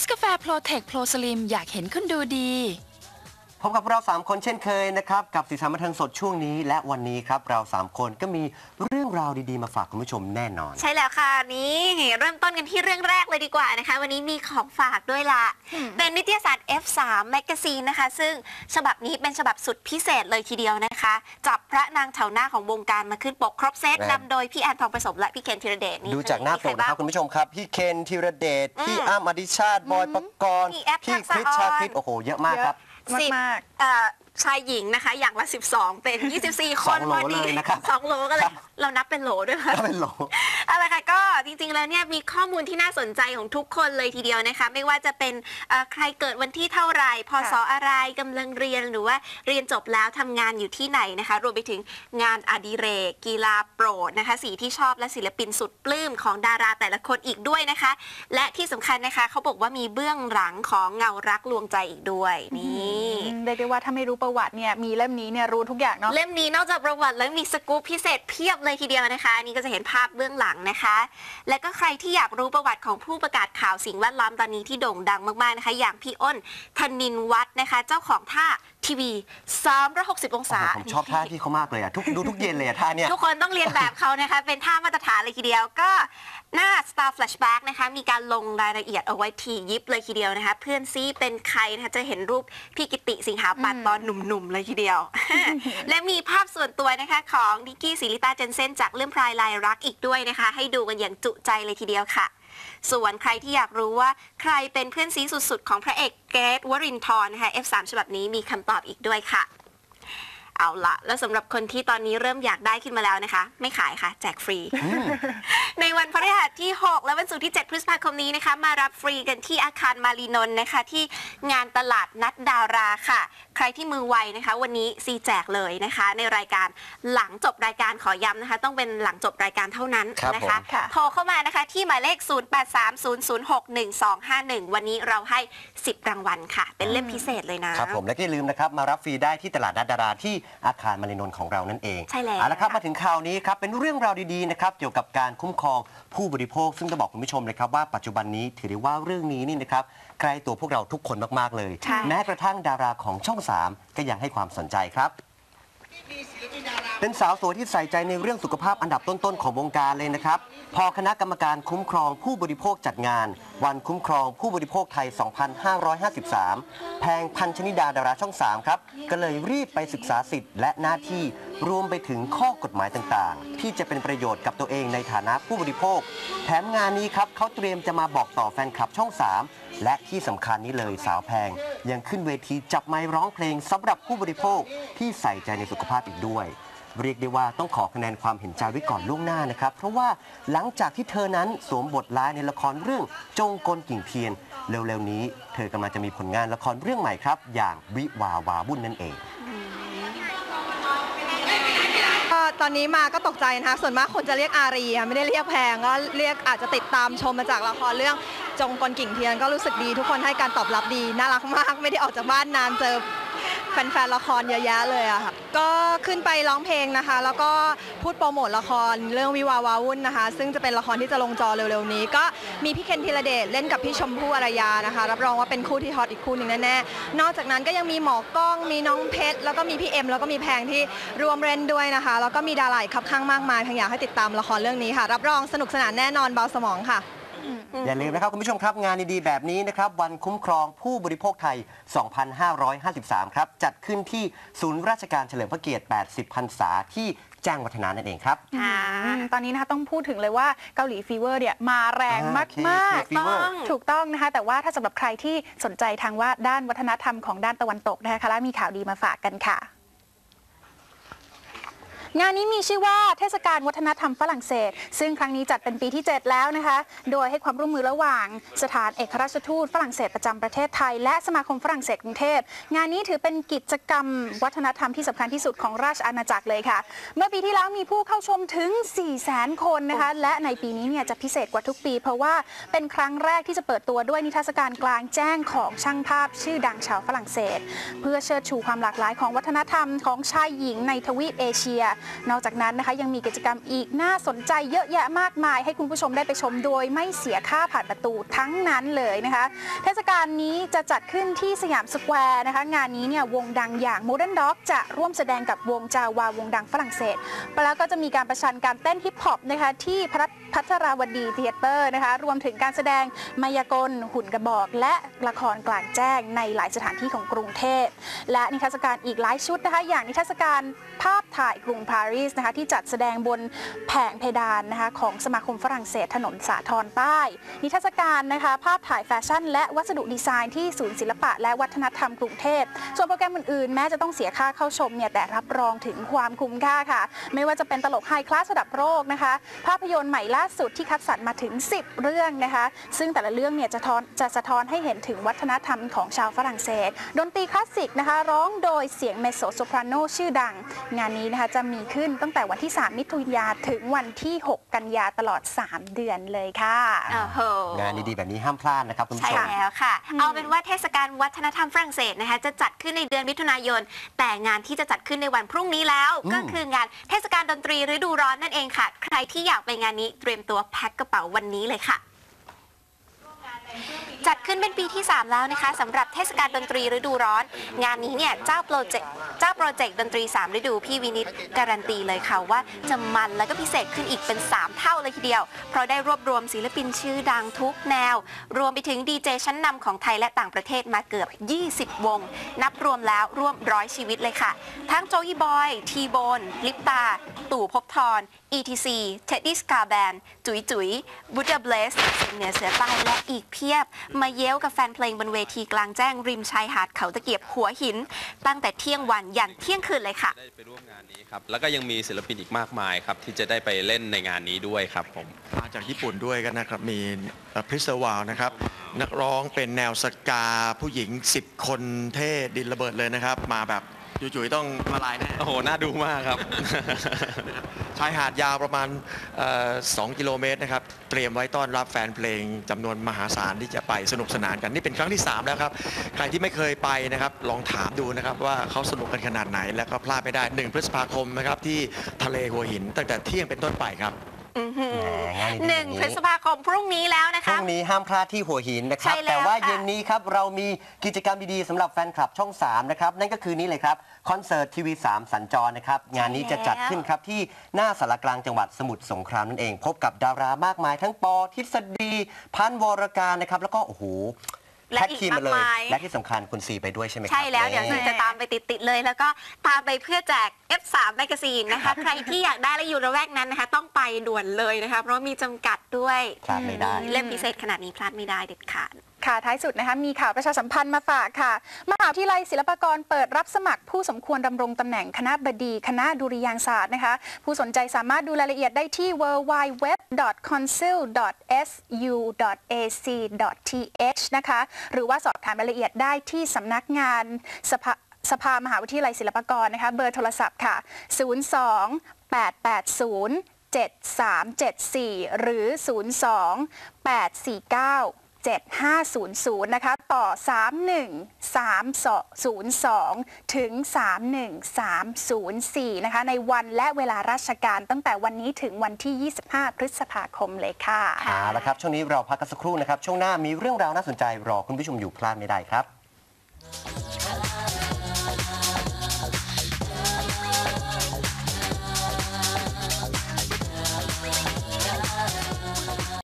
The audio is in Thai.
สกาแฟโปรเทคโปรสลิมอยากเห็นคุณดูดี พบกับเรา 3 คนเช่นเคยนะครับ กับสีสันบันเทิงสดช่วงนี้ และวันนี้ครับเรา 3 คนก็มีเรื่องราวดีๆ มาฝากคุณผู้ชมแน่นอน ใช่แล้วค่ะนี่เริ่มต้นกันที่เรื่องแรกเลยดีกว่านะคะ วันนี้มีของฝากด้วยละเป็นนิตยสาร F3 Magazine นะคะ ซึ่งฉบับนี้เป็นฉบับสุดพิเศษเลยทีเดียวนะคะ จับพระนางแถวหน้าของวงการมาขึ้นปกครบเซตครับนำโดยพี่แอนทองประสมและพี่เคนธีรเดชนี่ดูจากหน้าปกนะครับคุณผู้ชมครับพี่เคนธีรเดชพี่อ้ำอดิชาติบอยปกรณ์พี่แอฟพี่ทักษะคริสชาคริสออนโอ้โหเยอะมากครับ สิบมากเอ่อชายหญิงนะคะ อย่างละ 12 เป็น 24 คนสองโหลพอดีเลยนะครับ สองโหลก็เลครัยบเรานับเป็นโหลด้วยค่ะก็เป็นโหล เอาละค่ะก็ จริงๆ แล้วเนี่ยมีข้อมูลที่น่าสนใจของทุกคนเลยทีเดียวนะคะ ไม่ว่าจะเป็นเอ่อใครเกิดวันที่เท่าไหร่พศอะไรกำลังเรียนหรือว่าเรียนจบแล้วทำงานอยู่ที่ไหนนะคะ รวมไปถึงงานอดิเรก กีฬาโปรดนะคะสีที่ชอบและศิลปินสุดปลื้มของดาราแต่ละคนอีกด้วยนะคะ และที่สำคัญนะคะเขาบอกว่ามีเบื้องหลังของเงารักลวงใจอีกด้วยนี่ อืมเรียกได้ว่าถ้าไม่รู้ประวัติเนี่ยมีเล่มนี้เนี่ยรู้ทุกอย่างเนาะ เล่มนี้นอกจากประวัติแล้วมีสกู๊ปพิเศษเพียบเลยทีเดียวนะคะอันนี่ก็จะเห็นภาพเบื้องหลังนะคะและก็ใครที่อยากรู้ประวัติของผู้ประกาศข่าวสิ่งแวดล้อมตอนนี้ที่โด่งดังมากๆนะคะ อย่างพี่อ้นธนินวัฒน์นะคะ เจ้าของท่า ทีวี 360 องศา ผมชอบท่าพี่เขามากเลยอะทุกดูทุกเย็นเลยอะท่าเนี้ยทุกคนต้องเรียนแบบเขานะคะ เป็นท่ามาตรฐานเลยทีเดียวก็หน้า Star Flashback นะคะ มีการลงรายละเอียดเอาไว้ทียิบเลยทีเดียวนะคะ เพื่อนซีเป็นใครนะคะจะเห็นรูปพี่กิติสิงหาปัตย์ตอนหนุ่มๆเลยทีเดียว และมีภาพส่วนตัวนะคะของนิกกี้ศิริตาเจนเซนจากเรื่องพรายลายรักอีกด้วยนะคะ ให้ดูกันอย่างจุใจเลยทีเดียวค่ะ ส่วนใครที่อยากรู้ว่าใครเป็นเพื่อนซีสุดๆ ของพระเอกเกรทวรินทร์นะคะ F3 ฉบับนี้มีคำตอบอีกด้วยค่ะ เอาละแล้วสำหรับคนที่ตอนนี้เริ่มอยากได้ขึ้นมาแล้วนะคะ ไม่ขายค่ะ แจกฟรี ในวันพฤหัสที่ 6 และวันศุกร์ที่ 7 พฤษภาคมนี้นะคะ มารับฟรีกันที่อาคารมารีนนท์นะคะ ที่งานตลาดนัดดาราค่ะ ใครที่มือไวนะคะ วันนี้ซีแจกเลยนะคะ ในรายการหลังจบรายการขอย้ำนะคะ ต้องเป็นหลังจบรายการเท่านั้นครับนะคะผมค่ะโทรเข้ามานะคะที่หมายเลข 0830061251 วันนี้เราให้ 10 รางวัลค่ะ เป็นเล่มพิเศษเลยนะครับผมและก็อย่าลืมนะครับมารับฟรีได้ที่ตลาดนัดดาราที่อาคารมารินนท์ของเรานั่นเองใช่แล้วเอาละครับมาถึงข่าวนี้ครับเป็นเรื่องราวดีๆนะครับเกี่ยวกับการคุ้มครองผู้บริโภค ซึ่งจะบอกคุณผู้ชมเลยครับว่าปัจจุบันนี้ถือได้ว่าเรื่องนี้นี่นะครับใกล้ตัวพวกเราทุกคนมากๆเลยใช่แม้กระทั่งดาราของช่อง 3 ก็ยังให้ความสนใจครับ เป็นสาวสวยที่ใส่ใจในเรื่องสุขภาพอันดับต้นๆของวงการเลยนะครับ พอคณะกรรมการคุ้มครองผู้บริโภคจัดงาน วันคุ้มครองผู้บริโภคไทย 2553 แพงพันชนิดาดาราช่อง 3 ครับ ก็เลยรีบไปศึกษาสิทธิ์และหน้าที่รวมไปถึงข้อกฎหมายต่างๆ ที่จะเป็นประโยชน์กับตัวเองในฐานะผู้บริโภค แถมงานนี้ครับเขาเตรียมจะมาบอกต่อแฟนคลับช่อง 3 และที่สำคัญนี้เลยสาวแพง ยังขึ้นเวทีจับไมค์ร้องเพลงสำหรับผู้บริโภคที่ใส่ใจในสุขภาพอีกด้วย เรียกได้ว่าต้องขอคะแนนความเห็นใจไว้ก่อนล่วงหน้านะครับ เพราะว่าหลังจากที่เธอนั้นสวมบทร้ายในละครเรื่องจงกลกิ่งเทียน เร็วๆ นี้ เธอกำลังจะมีผลงานละครเรื่องใหม่ครับ อย่างวิวาวาวุ่นนั่นเองก็ตอนนี้มาก็ตกใจนะคะส่วนมากคนจะเรียกอารีค่ะไม่ได้เรียกแพงก็เรียกอาจจะติดตามชมมาจากละครเรื่องจงกลกิ่งเทียนก็รู้สึกดีทุกคนให้การตอบรับดีน่ารักมาก ไม่ได้ออกจากบ้านนานเจอ แฟนๆละครเยอะแยะเลยอะค่ะ ก็ขึ้นไปร้องเพลงนะคะ แล้วก็พูดโปรโมทละครเรื่องวิวาวาวุ่นนะคะ ซึ่งจะเป็นละครที่จะลงจอเร็วๆนี้ ก็มีพี่เคนธีรเดชเล่นกับพี่ชมพู่อารยานะคะ รับรองว่าเป็นคู่ที่ฮอตอีกคู่หนึ่งแน่ๆ นอกจากนั้นก็ยังมีหมอกล้อง มีน้องเพชร แล้วก็มีพี่เอ็ม แล้วก็มีแพงที่รวมเล่นด้วยนะคะ แล้วก็มีดาราอีกครับข้างมากมายแพงอยากให้ติดตามละครเรื่องนี้ค่ะ รับรองสนุกสนานแน่นอนเบาสมองค่ะ อย่าลืมนะครับคุณผู้ชมครับงานดีๆ แบบนี้นะครับวันคุ้มครองผู้บริโภคไทย 2553 ครับ จัดขึ้นที่ศูนย์ราชการเฉลิมพระเกียรติ 80 พรรษาที่แจ้งวัฒนานั่นเองครับ ค่ะอืมตอนนี้นะคะต้องพูดถึงเลยว่าเกาหลีฟีเวอร์เนี่ยมาแรงอ่ามากเคมากเคฟีเวอร์ถูกต้องนะคะ แต่ว่าถ้าสำหรับใครที่สนใจทางว่าด้านวัฒนธรรมของด้านตะวันตกนะคะคาร่ามีข่าวดีมาฝากกันค่ะ งานนี้มีชื่อว่าเทศกาลวัฒนธรรมฝรั่งเศส ซึ่งครั้งนี้จัดเป็นปีที่ 7 แล้วนะคะ โดยให้ความร่วมมือระหว่าง สถานเอกราชทูตฝรั่งเศสประจำประเทศไทย และสมาคมฝรั่งเศสกรุงเทพ งานนี้ถือเป็นกิจกรรม วัฒนธรรมที่สำคัญที่สุดของราชอาณาจักรเลยค่ะ เมื่อปีที่แล้วมีผู้เข้าชมถึง4 0 0 0 0 0คนนะคะ และในปีนี้เนี่ยจะพิเศษกว่าทุกปี เพราะว่าเป็นครั้งแรกที่จะเปิดตัวด้วยนิทรรศการกลางแจ้งของช่างภาพ ชื่อดังชาวฝรั่งเศส เพื่อเชิดชูความหลากหลายของวัฒนธรรมของชายหญิงในทวีปเอเชียนอกจากนั้นนะคะยังมีกิจกรรมอีกน่าสนใจเยอะแยะมากมาย ให้คุณผู้ชมได้ไปชมโดยไม่เสียค่าผ่านประตูทั้งนั้นเลยนะคะ เทศกาลนี้จะจัดขึ้นที่สยามสแควร์นะคะ งานนี้เนี่ยวงดังอย่าง Modern Dog จะร่วมแสดงกับวงจาวาวงดังฝรั่งเศส แล้วก็จะมีการประชันการเต้นฮิปฮอปนะคะที่พัทราวดีเทเตอร์นะคะรวมถึงการแสดงมายากลหุ่นกระบอก และละครกลางแจ้งในหลายสถานที่ของกรุงเทพและนิทรรศการอีกหลายชุดนะคะ อย่างนิทรรศการภาพถ่ายกรุงปารีสนะคะที่จัดแสดงบนแผงเพดานนะคะของสมาคมฝรั่งเศสถนนสาทรใต้ นิทรรศการนะคะภาพถ่ายแฟชั่น และวัสดุดีไซน์ที่ศูนย์ศิลปะและวัฒนธรรมกรุงเทพ ส่วนโปรแกรมอื่นๆ แม้จะต้องเสียค่าเข้าชมเนี่ยแต่รับรองถึงความคุ้มค่าค่ะ ไม่ว่าจะเป็นตลกไฮคลาสระดับโลกนะคะ ภาพยนตร์ใหม่ล่าสุดที่คัดสรรมาถึง 10 เรื่องนะคะ ซึ่งแต่ละเรื่องเนี่ยจะทอนจะสะท้อนให้เห็นถึงวัฒนธรรมของชาวฝรั่งเศส ดนตรีคลาสสิกนะคะ ร้องโดยเสียงเมโซโซปราโนชื่อดัง งานนี้นะคะจะมีขึ้นตั้งแต่วันที่ 3 มิถุนายนถึงวันที่ 6 กันยาตลอด 3 เดือนเลยค่ะ โอ้โหงานดีๆ แบบนี้ห้ามพลาดนะครับคุณผู้ใช่ชม แล้วค่ะ เอาเป็นว่าเทศกาลวัฒนธรรมฝรั่งเศสนะคะจะจัดขึ้นในเดือนมิถุนายน แต่งานที่จะจัดขึ้นในวันพรุ่งนี้แล้ว อืม ก็คืองานเทศกาลดนตรีฤดูร้อนนั่นเองค่ะ ใครที่อยากไปงานนี้เตรียมตัวแพ็คกระเป๋าวันนี้เลยค่ะ จัดขึ้นเป็นปีที่ 3 แล้วนะคะสำหรับเทศกาลดนตรีฤดูร้อน งานนี้เนี่ยเจ้าโปรเจกต์เจ้าโปรเจกต์ดนตรี 3 ฤดูพี่วินิตการันตีเลยค่ะว่าจะมันแล้วก็พิเศษขึ้นอีกเป็น 3 เท่าเลยทีเดียว เพราะได้รวบรวมศิลปินชื่อดังทุกแนว รวมไปถึงดีเจชั้นนำของไทยและต่างประเทศมาเกือบ 20 วง นับรวมแล้วร่วมร้อยชีวิตเลยค่ะ ทั้งโจยบอย ทีโบนลิปตา ตู่ภพบทร ETC เท็ดดี้สกาแบนจุ๋ยจุ๋ยบูดาเบลสเหนือเสือใต้และอีกเพียบ มาเย้วกับแฟนเพลงบนเวทีกลางแจ้งริมชายหาดเขาตะเกียบหัวหิน ตั้งแต่เที่ยงวันยันเที่ยงคืนเลยค่ะ ได้ไปร่วมงานนี้ครับ แล้วก็ยังมีศิลปินอีกมากมายครับ ที่จะได้ไปเล่นในงานนี้ด้วยครับผม มาจากญี่ปุ่นด้วยกันนะครับ มีพริสวาวนะครับ นักร้องเป็นแนวสกาผู้หญิง 10 คนเท่ดินระเบิดเลยนะครับ มาแบบจุ๋ยๆต้องละลายแน่ โอ้โห น่าดูมากครับชายหาดยาวประมาณ 2 กิโลเมตรนะครับ เตรียมไว้ต้อนรับแฟนเพลงจำนวนมหาศาลที่จะไปสนุกสนานกัน นี่เป็นครั้งที่ 3 แล้วครับ ใครที่ไม่เคยไปนะครับ ลองถามดูนะครับว่าเขาสนุกกันขนาดไหน แล้วก็พลาดไม่ได้ 1 พฤษภาคมนะครับที่ทะเลหัวหินตั้งแต่เที่ยงเป็นต้นไปครับ อื้อหือแหมงานดีๆหนึ่งแบบนี้พฤษภาคมพรุ่งนี้แล้วนะพรุ่คะงนี้ห้ามพลาดที่หัวหินนะครับ ใช่แล้วแต่ว่าค่ะเย็นนี้ครับเรามีกิจกรรมดีๆสำหรับแฟนคลับช่อง 3 นะครับ นั่นก็คือนี้เลยครับ คอนเสิร์ตทีวี3สัญจรนะครับ งานนี้จะจัดขึ้นครับ ที่หน้าสารกลางจังหวัดสมุทรสงครามนั่นเอง พบกับดารามากมายทั้งปอทฤษฎีพันธ์วรการนะครับ แล้วก็โอ้โห และแพ็คอีกทีมมาเลยมากมาย และที่สำคัญคุณซีไปด้วยใช่ไหมครับ ใช่แล้วเดี๋ยวนี่ซีจะตามไปติดๆเลย แล้วก็ตามไปเพื่อแจก F3 แมกกาซีนนะคะ ใครที่อยากได้และอยู่ระแวกนั้นนะคะ ต้องไปด่วนเลยนะคะ เพราะมีจำกัดด้วยพลาดไม่ได้ เล่มพิเศษขนาดนี้พลาดไม่ได้เด็ดขาด ค่ะท้ายสุดนะคะมีข่าวประชาสัมพันธ์มาฝากค่ะ มหาวิทยาลัยศิลปากรเปิดรับสมัครผู้สมควรดำรงตำแหน่งคณะบดี คณะดุริยางศาสตร์นะคะ ผู้สนใจสามารถดูรายละเอียดได้ที่ www.consil.su.ac.th นะคะหรือว่าสอบถามรายละเอียดได้ที่สำนักงานสภาสภามหาวิทยาลัยศิลปากรนะคะเบอร์โทรศัพท์ค่ะ 02 880 7374 หรือ 02 849 7500 นะคะ ต่อ 31302 ถึง 31304 นะคะ ในวันและเวลาราชการตั้งแต่วันนี้ถึงวันที่ 25 พฤษภาคมเลยค่ะค่ะและครับ ช่วงนี้เราพักกันสักครู่นะครับ ช่วงหน้ามีเรื่องราวน่าสนใจรอคุณผู้ชมอยู่พลาดไม่ได้ครับ